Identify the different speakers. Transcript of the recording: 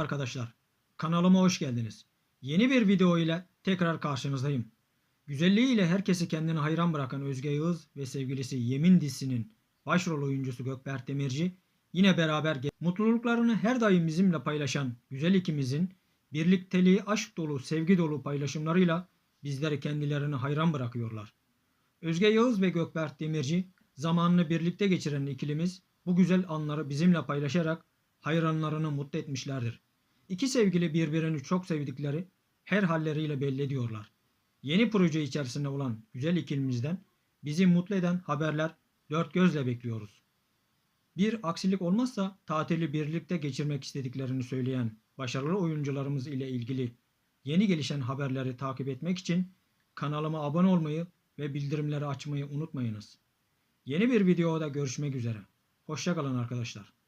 Speaker 1: arkadaşlar. Kanalıma hoş geldiniz. Yeni bir video ile tekrar karşınızdayım. Güzelliğiyle herkesi kendine hayran bırakan Özge Yağız ve sevgilisi Yemin dizisinin başrol oyuncusu Gökberk Demirci yine beraber mutluluklarını her daim bizimle paylaşan güzel ikimizin birlikteliği aşk dolu, sevgi dolu paylaşımlarıyla bizleri kendilerine hayran bırakıyorlar. Özge Yağız ve Gökberk Demirci zamanını birlikte geçiren ikilimiz bu güzel anları bizimle paylaşarak hayranlarını mutlu etmişlerdir. İki sevgili birbirini çok sevdikleri her halleriyle belli ediyorlar. Yeni proje içerisinde olan güzel ikilimizden bizi mutlu eden haberler dört gözle bekliyoruz. Bir aksilik olmazsa tatili birlikte geçirmek istediklerini söyleyen başarılı oyuncularımız ile ilgili yeni gelişen haberleri takip etmek için kanalıma abone olmayı ve bildirimleri açmayı unutmayınız. Yeni bir videoda görüşmek üzere. Hoşçakalın arkadaşlar.